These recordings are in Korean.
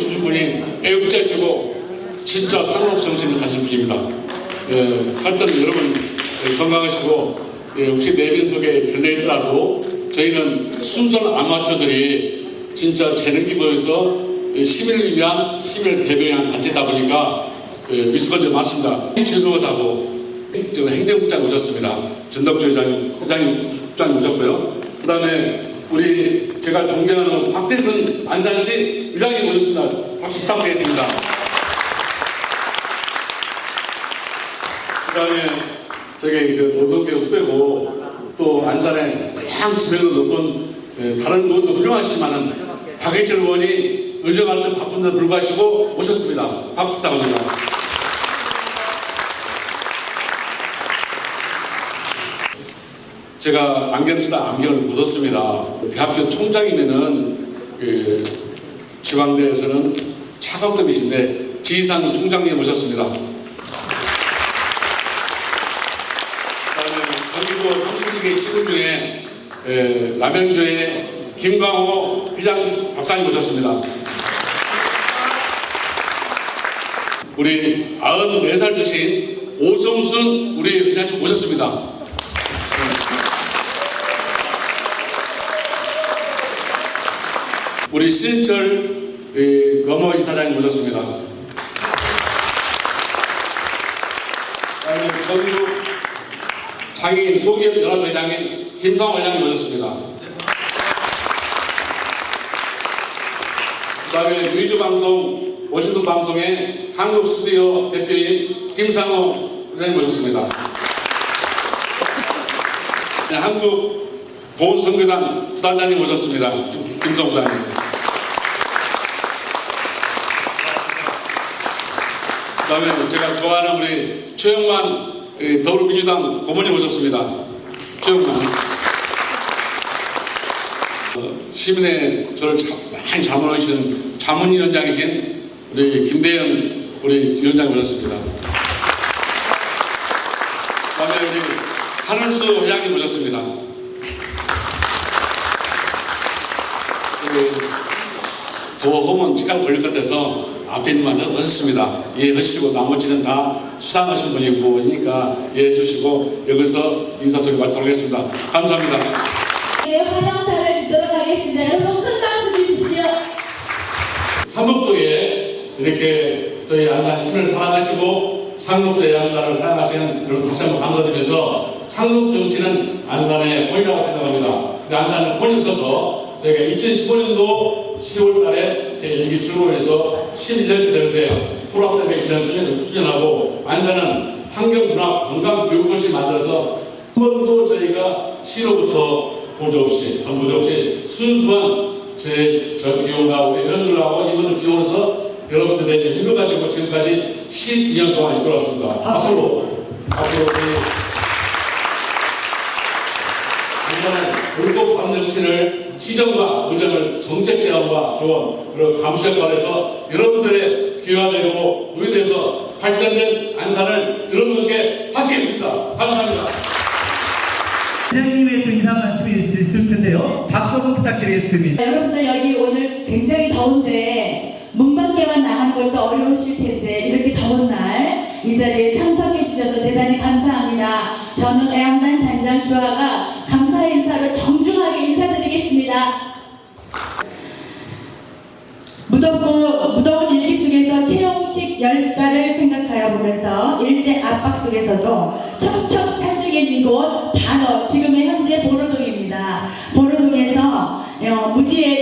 오신 분이 애국자시고 진짜 상록 정신을 가진 분입니다. 예, 하여튼 여러분 예, 건강하시고 예, 혹시 내빈 속에 별내 있더라도 저희는 순수한 아마추어들이 진짜 재능 기부에서 예, 시민을 위한 시민을 대변한 단체다 보니까 예, 미수가 좀 많습니다. 즐거워하고 저 행정국장 오셨습니다. 전덕주 회장님, 회장님 국장 오셨고요. 그 다음에 우리 제가 존경하는 박대선 안산시 의장님 오셨습니다. 박수 부탁드리겠습니다. 그 다음에 저기 그 노동계 빼고 또 안산에 가장 지명도 높은 예, 다른 의원도 훌륭하시지만은 박해철 의원이 의정할 때 바쁜데 불구하시고 오셨습니다. 박수 부탁합니다. 제가 안경 쓰다 안경을 묻었습니다. 대학교 총장이면은 그 지방대에서는 차관급이신데 지상 총장님 오셨습니다. 경기도 한수기계 시군 중에 에, 남양주의 김광호 회장 박사님 오셨습니다. 우리 94살 주신 오성순 우리 회장님 오셨습니다. 우리 신철 이, 검어 이사장님 오셨습니다. 그다음에 전국 장애인 소기업 연합회장인 김상호 회장님 오셨습니다. 그 다음에 위주 방송 워싱턴 방송의 한국 스튜디오 대표인 김상호 회장님 오셨습니다. 네, 한국 보훈선교단 부단장님 오셨습니다. 김- 김성우 부단장님. 그다음에 제가 좋아하는 우리 최영만 예, 더불어민주당 고모님 오셨습니다. 최영만. 어, 시민의 저를 참, 많이 자문하시는 자문위원장이신 우리 김대현 우리 위원장님 오셨습니다. 그다음에 우리 한은수 오셨습니다. 그, 더 하면 시간 걸릴 것 같아서 앞에 있는 말씀 하셨습니다. 이해하시고 나머지는 다 수상하신 분이고 그러니까 이해해 주시고 여기서 인사소리 마치도록 하겠습니다. 감사합니다. 네, 화장사를 듣도록 하겠습니다. 여러분 큰 박수 주십시오. 삼북도에 이렇게 저희 안산 시민을 사랑하시고 상록도의 양가를 사랑하시는 여러분 다시 한번 감사드리면서 상록 정치는 안산의 본이라고 생각합니다. 근데 안산은 본이 없어서 저희가 2015년도 10월 달에 제 일기 출범해서 11년째 되는데요. 코로나 때문에 1년 수년, 수년하고 안산은 환경문화 관광교육원시 만들어서 한 번도 저희가 시로부터 보조 없이, 보조 없이 순수한 제, 저 비용하고 회원들하고 이분들 비용해서 여러분들의 힘을 가지고 지금까지 12년 동안 이끌었습니다. 앞으로 앞으로 우리 안전한 방 정치를 시정과 의정을 정책 개혁과 조언 그리고 감시역관에서 여러분들의 귀화 되고 의대에서 발전된 안산을 여러분들께 바치겠습니다. 감사합니다. 회장님의 또 인사 말씀이 있을 텐데요. 박수 한번 부탁드리겠습니다. 여러분들 여기 오늘 굉장히 더운데 문 밖에만 나가는 것도 어려우실 텐데 이렇게 더운 날 이 자리에 참석해 주셔서 대단히 감사합니다. 저는 애양단 단장 주아가 무덥고 무더운 일기 속에서 채용식 열사를 생각하여 보면서 일제 압박 속에서도 척척 살찌게 이곳 바로 지금의 현재 보로동입니다. 보로동에서 어, 무지의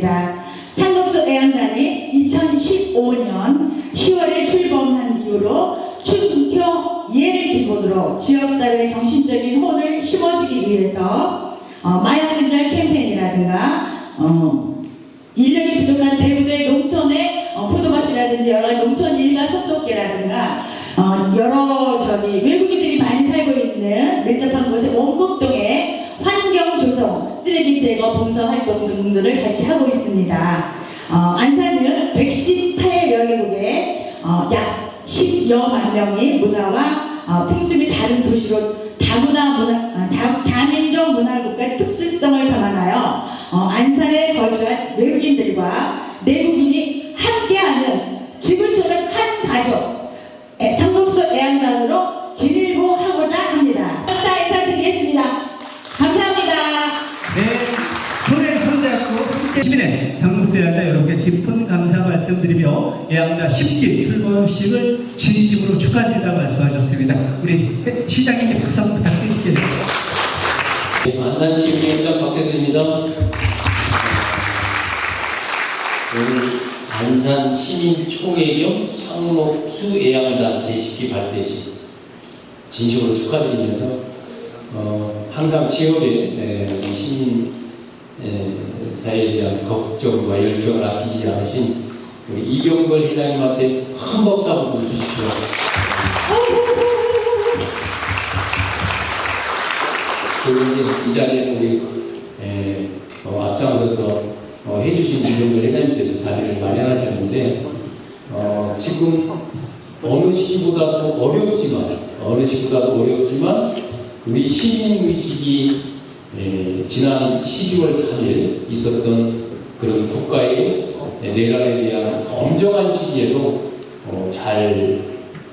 되겠습니다. 상급수 애양단이 2015년 10월에 출범한 이후로 충교 예를 기본으로 지역사회의 정신적인 혼을 심어주기 위해서 어, 마약 근절 캠페인이라든가 어, 인력이 부족한 대구의 농촌의 어, 포도밭이라든지 여러 농촌 일가 속독계라든가 어, 여러 저기 외국인들이 많이 살고 있는 밀접한 곳의 원곡동에 환경 조성, 쓰레기 제거, 봉사 활동 등들을 같이 하고 있습니다. 어, 안산은 118여 개국에 어, 약 10여만 명의 문화와 어, 풍습이 다른 도시로 다문화 문화, 아, 다, 다민족 문화국가 특수성을 담아나요. 어, 안산에 거주한 외국인들과 내국인이 함께하는 지구 말씀드리며 예양다 10기 출범식을 진심으로 축하드린다고 말씀하셨습니다. 우리 시장님께 박수 한번 부탁드릴게요. 네, 안산시의회장 박혜수입니다. 오늘 안산 시민총회 겸 상록수 애양단 제10기 발대식 진심으로 축하드리면서 어, 항상 지역의 에, 우리 시민 에, 사회에 대한 걱정과 열정을 아끼지 않으신 이경걸 회장님한테 큰 박수 한번 주십시오. 그리고 이 자리에 우리 에, 어, 앞장서서 어, 해주신 이정걸 회장님께서 자리를 마련하셨는데 어, 지금 어느 시보다도 어렵지만 어느 시보다도 어렵지만 우리 시민 의식이 에, 지난 12월 3일 있었던 그런 국가의 내란에 대한 엄정한 시기에도 어, 잘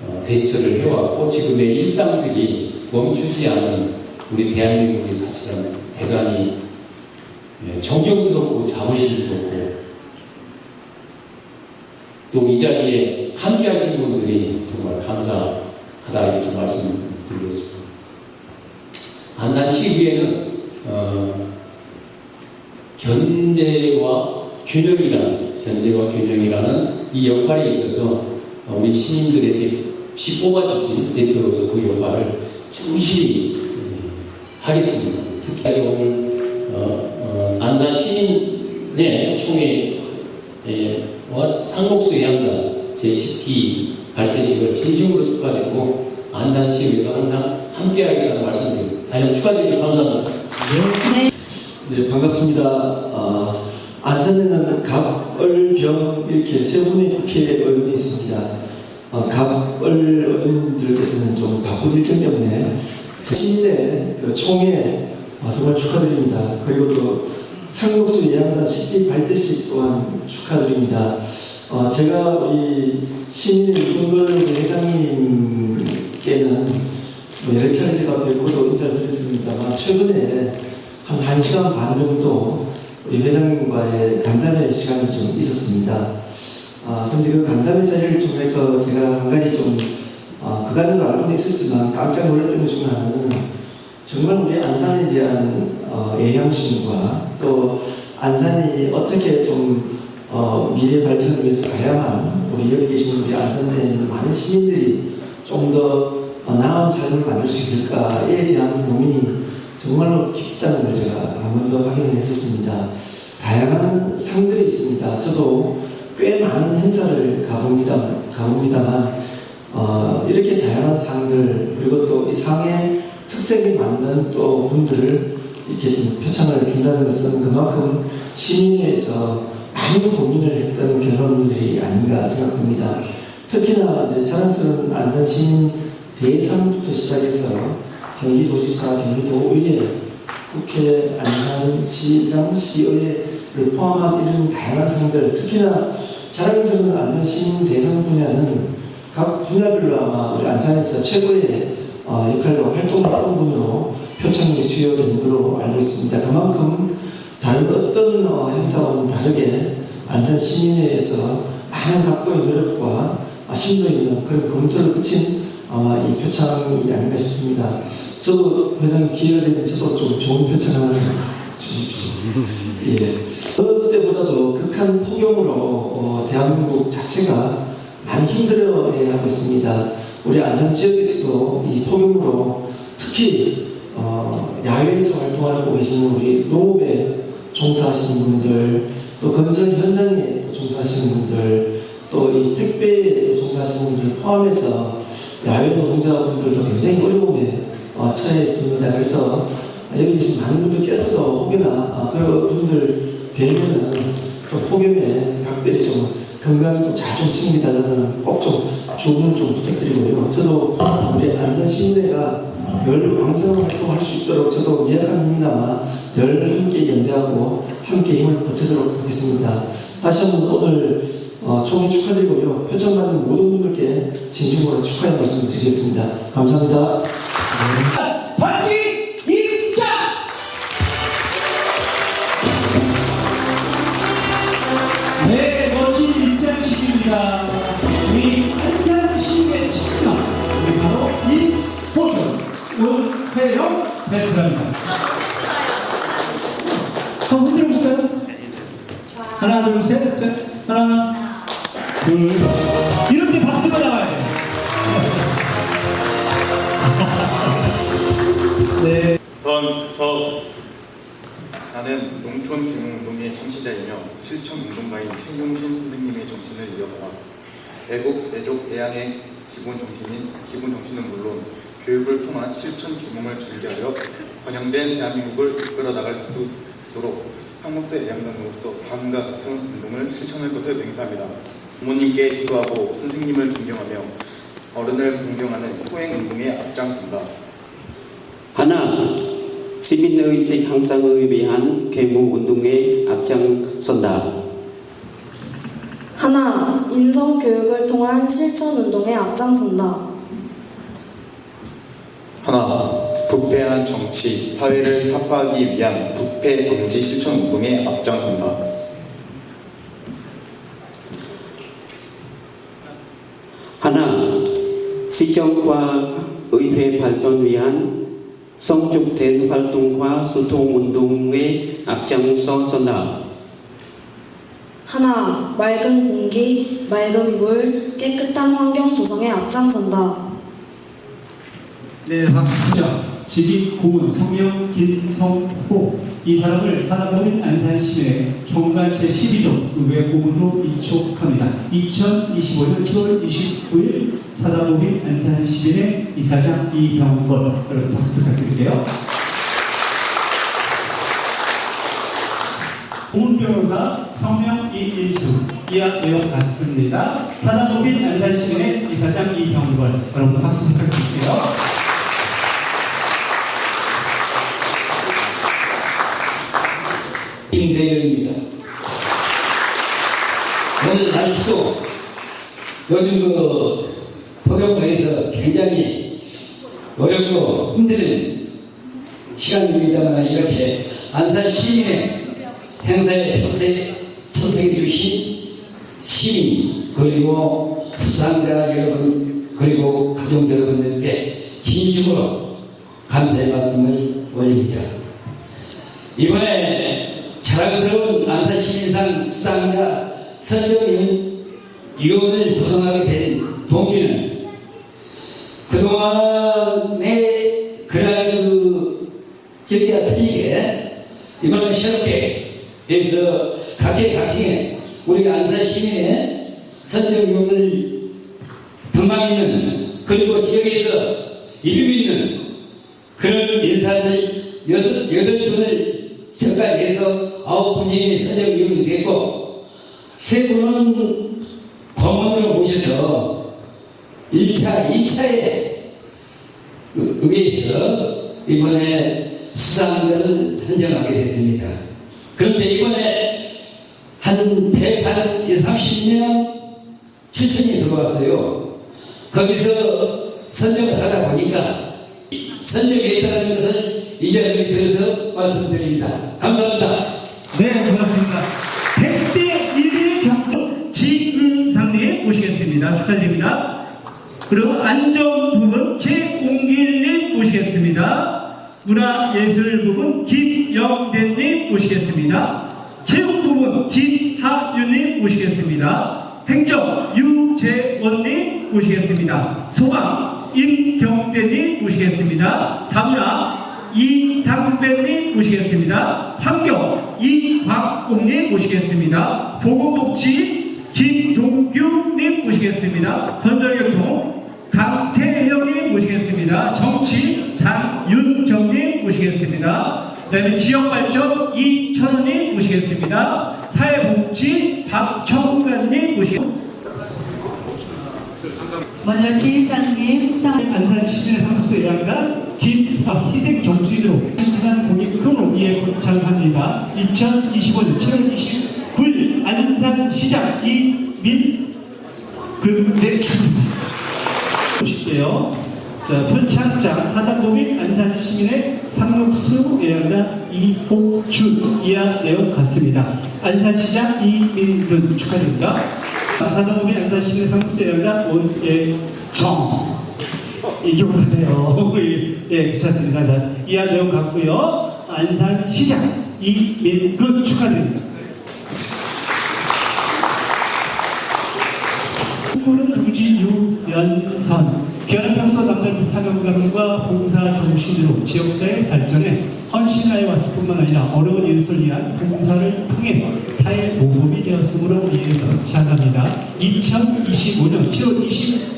어, 대처를 해왔고 지금의 일상들이 멈추지 않는 우리 대한민국이 사실은 대단히 예, 존경스럽고 자부심스럽고 또 이 자리에 함께 하신 분들이 정말 감사하다 이렇게 말씀드리겠습니다. 안산시의회는 어, 견제와 균형이라는 견제와 균형이라는 이 역할에 있어서 어, 우리 시민들에게 시 뽑아주신 대표로서 그 역할을 충실히 음, 하겠습니다. 특히 오늘 어, 어, 안산 시민의 총회와 상목수 해양단 제10기 발대식을 진심으로 축하드리고 안산시의회도 항상 함께하겠다는 말씀드립니다. 다시 축하드리고 감사합니다. 네, 반갑습니다. 아, 안산에는 갑을병 이렇게 세 분의 국회의원이 있습니다. 아, 갑을 의원님들께서는 좀 바쁜 일정 때문에 시민의 그 총회 아, 정말 축하드립니다. 그리고 또 상록수 예양단 식기 발대식 또한 축하드립니다. 어, 제가 우리 시민의 이동걸 회장님께는 뭐 여러 차례 제가 뵙고도 인사드렸습니다만 최근에 한 1시간 반 정도 우리 회장님과의 간담회 시간이 좀 있었습니다. 아, 근데 그 간담회 자리를 통해서 제가 한 가지 좀, 아, 그간에도 알고는 있었지만 깜짝 놀랐던 것 중 하나는 정말 우리 안산에 대한 어, 애향심과 또 안산이 어떻게 좀 어, 미래 발전을 위해서 가야만 우리 여기 계신 우리 안산대에 있는 많은 시민들이 좀더 나은 삶을 만들 수 있을까에 대한 고민이 정말로 깊다는 걸 제가 한 번 더 확인을 했었습니다. 다양한 상들이 있습니다. 저도 꽤 많은 행사를 가봅니다. 가봅니다만 어, 이렇게 다양한 상들 그리고 또 이 상의 특색이 맞는 또 분들을 이렇게 좀 표창을 준다는 것은 그만큼 시민회에서 많은 고민을 했던 결혼들이 아닌가 생각합니다. 특히나 이제 자랑스러운 안산시민 대상부터 시작해서 경기도지사, 경기도의회, 국회, 안산시장, 시의회를 포함한 이런 다양한 상들, 특히나 자랑스러운 안산시민 대상 분야는 각 분야별로 아마 우리 안산에서 최고의 어, 역할로 활동하는 분으로 표창이 수여된 걸로 알고 있습니다. 그만큼 다른 어떤 어, 행사와는 다르게 안산 시민회에서 많은 각도의 노력과 아, 심도 있는 그런 검토를 거친 아마 이 표창이 아닌가 싶습니다. 저도 회장님 기회가 되면 저도 좀 좋은 표창 하나 주십시오. 예. 어느 때보다도 극한 폭염으로 어, 대한민국 자체가 많이 힘들어야 하고 있습니다. 우리 안산 지역에서도 이 폭염으로 특히 어, 야외에서 활동하고 계시는 우리 농업에 종사하시는 분들, 또 건설 현장에 또 종사하시는 분들, 또 이 택배에 또 종사하시는 분들 포함해서 야외 노동자분들도 굉장히 어려움에 어, 처해 있습니다. 그래서 여기 계신 많은 분들 혹여나 어, 그런 분들 뵈면은 또 폭염에 각별히 좀 건강 좀잘좀 챙기달라는 꼭좀 주문 좀 부탁드리고요. 저도 우리 안산 시민회가 늘 왕성 활동할 수 있도록 저도 미약한 힘이나마 늘 함께 연대하고 함께 힘을 보태도록 하겠습니다. 다시 한번 오늘 하나, 둘, 셋, 넷. 하나, 둘. 이렇게 박수가 나와야 돼요. 네. 선서 나는 농촌 개몽운동의 창시자이며 실천 운동가인 최용신 선생님의 정신을 이어받아 애국, 애족, 애양의 기본 정신인 기본 정신은 물론 교육을 통한 실천 계몽을 전개하여 번영된 대한민국을 이끌어 나갈 수 있도록 상목세 애양단으로서 다음과 같은 운동을 실천할 것을 맹세합니다. 부모님께 기도하고 선생님을 존경하며 어른을 공경하는 효행 운동에 앞장선다. 하나, 시민의식 향상을 위한 계몽운동에 앞장선다. 하나, 인성교육을 통한 실천운동에 앞장선다. 하나, 부패한 정치, 사회를 타파하기 위한 부패 방지 실천 운동에 앞장선다. 하나, 시정과 의회 발전 위한 성숙된 활동과 소통운동에 앞장서 선다. 하나, 맑은 공기, 맑은 물, 깨끗한 환경 조성에 앞장선다. 네, 박수자, 지직 고문, 성명 김성호. 이 사람을 사단법인 안산시내 정관 제12조 의회 고문으로 이촉합니다. 2025년 7월 29일 사단법인 안산시내 이사장 이병걸. 여러분 박수 부탁드릴게요. 고문 변호사 성명 이일수 이하 내용 같습니다. 사단법인 안산시내 이사장 이병걸. 여러분 박수 부탁드릴게요. 임대영입니다. 오늘 날씨도 요즘 그 폭염과에서 굉장히 어렵고 힘든 시간입니다만 이렇게 안산 시민의 행사에 참석, 참석해 주신 시민 그리고 수상자 여러분 그리고 가족 여러분들께 진심으로 감사의 말씀을 올립니다. 이번에 자랑스러운 안산 시민상 수상자 선정인 위원을 구성하게 된 동기는 그동안의 그러한 그 저기가 틀리게 이번에 새롭게 해서 각계각층에 우리 안산 시민의 선정용을 등망 있는 그리고 지역에서 이름 있는 그런 인사들 여섯 여덟 분을 전가해서 아홉 분이 선정위원이 됐고 세 분은 검언으로 모셔서 1차, 2차에 의회에서 이번에 수상자를 선정하게 됐습니다. 그런데 이번에 한 130명 추천이 들어왔어요. 거기서 선정을 하다 보니까 선정에 있다는 것을 이 자리를 빌어서 말씀드립니다. 감사합니다. 네, 고맙습니다. 100대 1의 경도 지은상님 모시겠습니다. 축하드립니다. 그리고 안전 부분 최웅길님 모시겠습니다. 문화예술 부분 김영대님 모시겠습니다. 체육 부분 김하윤님 모시겠습니다. 행정 유재원님 모시겠습니다. 소방 임경대님 모시겠습니다. 다문화 이상배님 모시겠습니다. 환경 이광옥님 모시겠습니다. 보건복지 김동규님 모시겠습니다. 건설교통 강태형님 모시겠습니다. 정치 장윤정님 모시겠습니다. 그다음에 지역발전 이천원님 모시겠습니다. 사회복지 박청관님 모시겠습니다. 먼저 지인상님 수상 상속세 예 약단 김밥 희생 정치로 한천한 공익 큰으로 이에 고창합니다. 2025년 7월 29일 안산시장 이민 근대 보실게요. 자, 표창장 사단법인 안산시민의 상록수 예약단 이홍준 이하 내용 같습니다. 안산시장 이민근 축하드립니다. 사단법인 안산시민의 상록수 예약단 원예정 이게 못하네요. 예, 괜찮습니다. 자, 이하 내용 같고요. 안산 시장 이민근 축하드립니다. 후보는 부지 유연선 기한평소 남들 사명감과 봉사 정신으로 지역사회 발전에 헌신하여 왔을 뿐만 아니라 어려운 이웃을 위한 봉사를 통해 타의 모범이 되었으므로 이에 감사합니다. 2025년 7월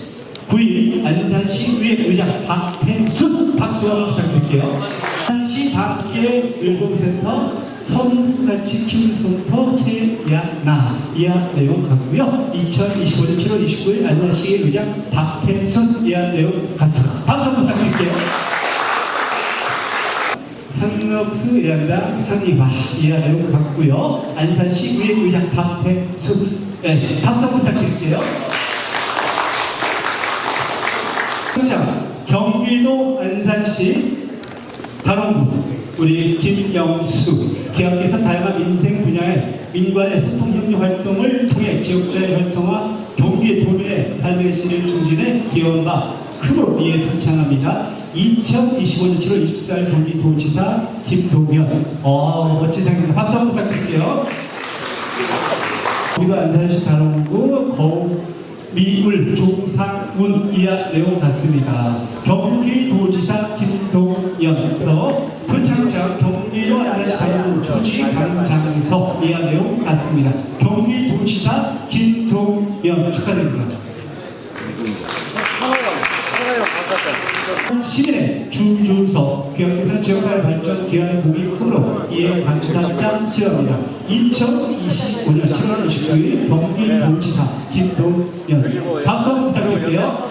29일 안산시 의회 의장 박태순 박수와 부탁드릴게요. 안산시 박계 율동센터 선같이 키우는 센터 최야나 이하 내용 같고요. 2025년 7월 29일 안산시의 의장 박태순 이하 내용 같습니다. 박수 부탁드릴게요. 상록수 예약당 상리바 이하 내용 같고요. 안산시 의회 의장 박태순 네, 박수 부탁드릴게요. 현장 경기도 안산시 단원부 우리 김영수 기업께서 다양한 민생 분야의 민관의 소통 협력 활동을 통해 지역사회 활성화 경기 도민의 삶의 질을 증진해 기여한 바 크로 이에 동창합니다. 2025년 7월 24일 경기도지사 김동현 어 멋진 상입니다. 박수 한번 부탁드릴게요. 우리가 안산시 단원구 거 미울 종상운 이하 내용 같습니다. 경기도지사 김동연서 표창장 경기도 단원구 초지 강장서 이하 내용 같습니다. 경기도지사 김동연 축하드립니다. 시민의 주주석 기업에서 지역사회 발전 기관의 공익 프로 이해 감사장 수여합니다. 2025년 7월 29일 경기도지사 김동연 박수 한번 부탁드릴게요.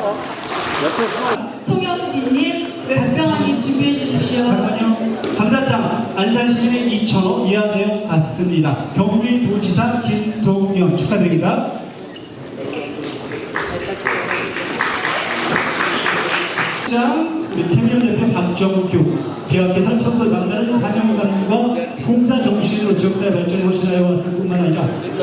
송영진님 박병환님 준비해 주십시오. 잠깐요. 감사장 안산시민의 2천호 이하 내용 같습니다. 경기도지사 김동연 축하드립니다. 장 우리 태미연 대표 박정규 평소 남다른 사명감과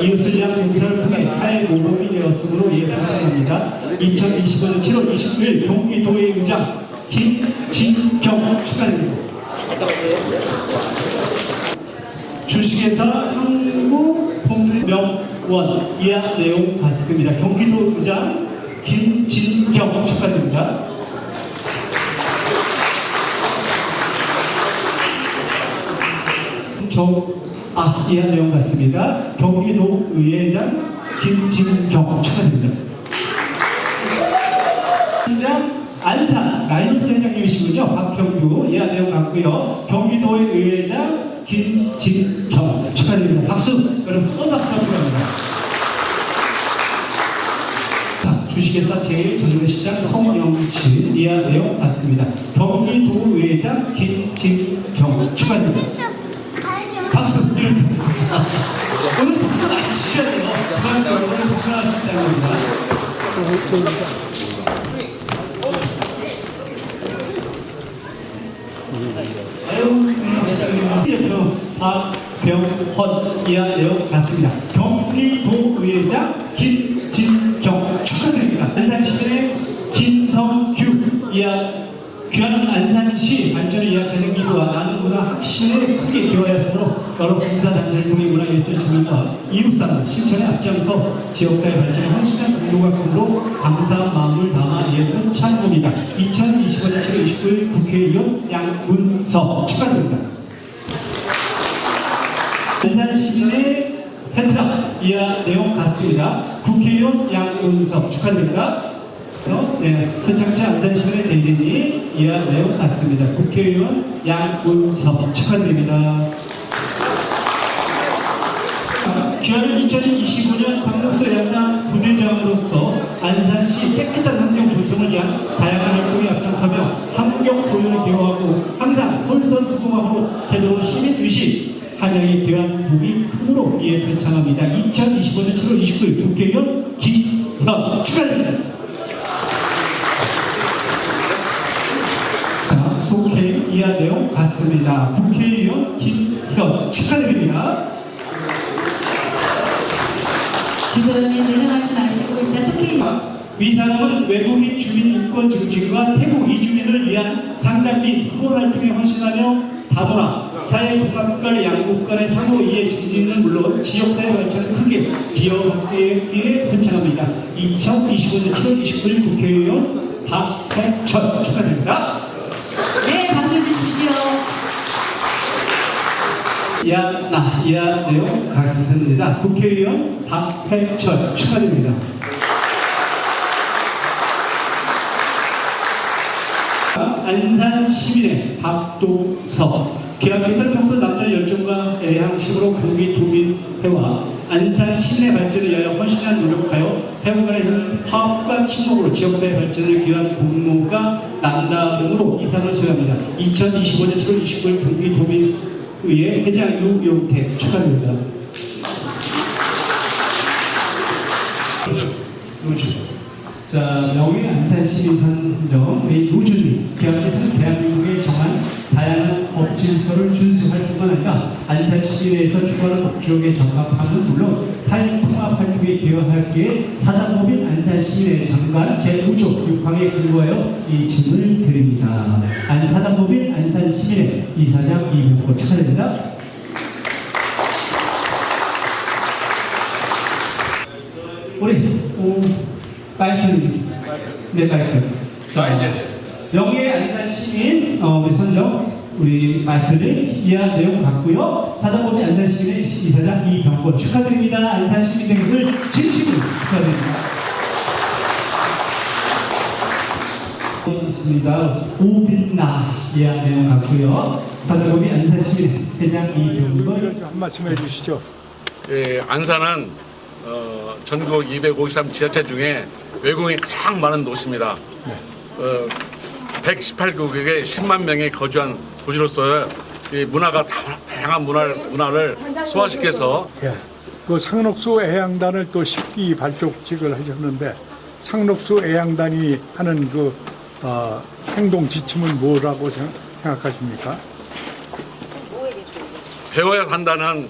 위한 봉사를 통해 타의 모범이 되었으므로 이에 감사합니다. 2025년 7월 29일 경기도의 의장 김진경 축하드립니다. 주식회사 한국폭력 원 이하 내용 같습니다. 경기도 의장 김진경 축하드립니다. 저, 아, 이하 내용 같습니다. 경기도 의회장 김진경 축하드립니다. 현장 안산 라이온스 회장님이시군요. 박형규 이하 내용 같고요. 경기도의 의회장 김진경 축하드립니다. 박수 여러분 큰 박수 부탁드립니다. 자, 주식회사 제일 전문시장 송영진 이하 내용 같습니다. 경기도 의회장 김진경 축하드립니다. 박수 이렇게 오늘 박수 많이 치셔야 돼요. 수 있다는 겁니다. 아유, 박병헌 이하 내용 같습니다. 경기도 의회장 김진경 축하드립니다. 안산시민의 김성규 이하 귀하는 안산시 발전을 위한 재능기부와 나는 문화 확신에 크게 기여하였으므로 여러 봉사단체를 통해 문화예술 주민과 이웃사람 실천에 앞장서 지역사회 발전에 헌신한 공로각품으로 감사한 마음을 담아 예쁜 찬송이다. 2025년 7월 29일 국회의원 양문서 축하드립니다. 안산 시민의 페트라 이하 내용 같습니다. 국회의원 양문석 축하드립니다. 어, 네, 선착자 안산 시민의 대리니 이하 내용 같습니다. 국회의원 양문석 축하드립니다. 귀하는 2025년 상록소 양당 부대장으로서 안산시 깨끗한 환경 조성을 위한 다양한 활동에 앞장서며 환경 보존에 기여하고 항상 솔선수범함으로 태도로 시민 의식 한양의 대한 복이 크므로 이에 불창합니다. 2025년 7월 29일 국회의원 2025년 7월 29일 국회의원 박해철 축하드립니다. 네 박수 주십시오. 야, 나, 야, 내용 같습니다. 국회의원 박해철 축하드립니다. 안산 시민의 박동석 기업에서 평소 남녀 열정과 애향심으로 경기 도민회와 안산 시민의 발전을 위하여 헌신한 노력하여 회원간의 화합과 친목으로 지역사회 발전을 기여한 공로가 남다름으로 이상을 수여합니다. 2025년 7월 29일 경기 도민의회 회장 유용태 축하드립니다. 노준. 자, 명예 안산 시민 선정 의 노준이 기업에서 대한민국에 정한 다양한 법 질서를 준수할 뿐만 아니라 안산 시민회에서 추구하는 목적에 적합함은 물론 사회 통합하기 위해 기여하기에 사단법인 안산 시민회 장관 제5조 6항에 근거하여 이 질문을 드립니다. 안 사단법인 안산 시민회 이사장 이명호 축하드립니다. 우리 오, 마이크는 네 마이크. 자 이제 여기에 안산 시민 어, 우리 선정 우리 마이크는 이하 내용 같고요. 사단법인 안산 시민의 이사장 이병권 축하드립니다. 안산 시민 된 것을 진심으로 축하드립니다. 있습니다. 오빛나 이하 내용 같고요. 사단법인 안산 시민 회장 이병권 한 말씀 해주시죠. 예, 안산은 어, 전국 253 지자체 중에 외국인이 가장 많은 도시입니다. 어, 118국에 10만 명이 거주한 도시로서 이 문화가 다, 다양한 문화를, 문화를 소화시켜서 예. 그 상록수 애양단을 또 10기 발족직을 하셨는데 상록수 애양단이 하는 그 어, 행동 지침은 뭐라고 생- 생각하십니까? 배워야 한다는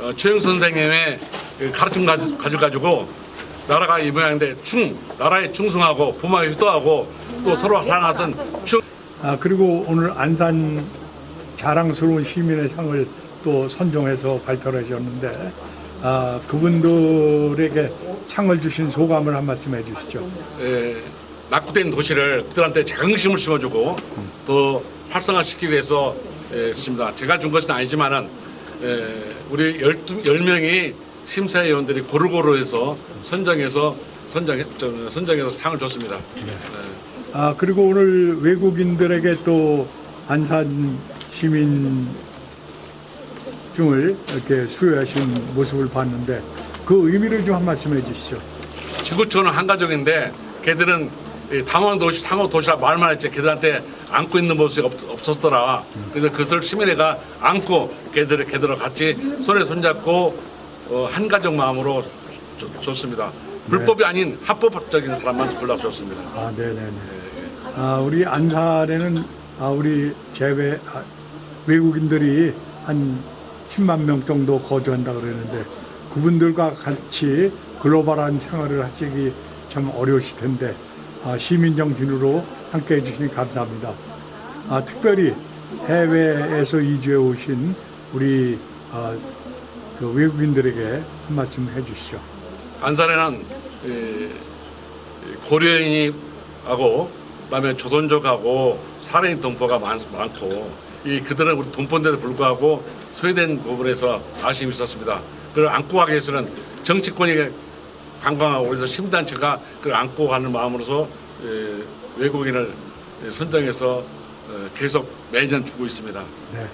어, 최영 선생님의 그 가르침 가지- 가져가지고 나라가 이 모양인데 충 나라에 충성하고 부모에 효도하고 또 서로 하나선 충 아 그리고 오늘 안산 자랑스러운 시민의 상을 또 선정해서 발표를 하셨는데 아, 그분들에게 상을 주신 소감을 한 말씀 해주시죠. 에, 낙후된 도시를 그들한테 자긍심을 심어주고 또 활성화시키기 위해서 에, 했습니다. 제가 준 것은 아니지만은 에, 우리 12, 10명이 심사위원들이 고루고루 해서 선정해서 선정, 저, 선정해서 상을 줬습니다. 아 그리고 오늘 외국인들에게 또 안산 시민 증을 이렇게 수여하신 모습을 봤는데 그 의미를 좀 한 말씀 해주시죠. 지구촌은 한 가족인데 걔들은 이 당원 도시, 상호 도시라 말만 했지 걔들한테 안고 있는 모습이 없, 없었더라. 그래서 그것을 시민회가 안고 걔들, 걔들을 같이 손에 손잡고 어, 한 가족 마음으로 줬- 줬습니다. 불법이 아닌 합법적인 사람만 골라줬습니다. 아 네네네. 아 우리 안산에는 아 우리 제외 아, 외국인들이 한 10만 명 정도 거주한다 그러는데 그분들과 같이 글로벌한 생활을 하시기 참 어려우실 텐데 아, 시민 정신으로 함께 해주시니 감사합니다. 아, 특별히 해외에서 이주해 오신 우리 아, 그 외국인들에게 한 말씀 해주시죠. 안산에는 고려인이하고 그다음에 조선족하고 살인 동포가 많, 많고 이 그들은 우리 동포인데도 불구하고 소외된 부분에서 아쉬움이 있었습니다. 그걸 안고 가기 위해서는 정치권이 관광하고 그래서 시민단체가 그걸 안고 가는 마음으로서 에, 외국인을 선정해서 어, 계속 매년 주고 있습니다. 네.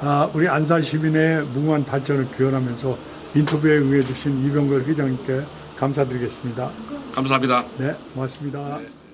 아, 우리 안산 시민의 무궁한 발전을 기원하면서 인터뷰에 응해주신 이병걸 회장님께 감사드리겠습니다. 감사합니다. 네, 고맙습니다. 네.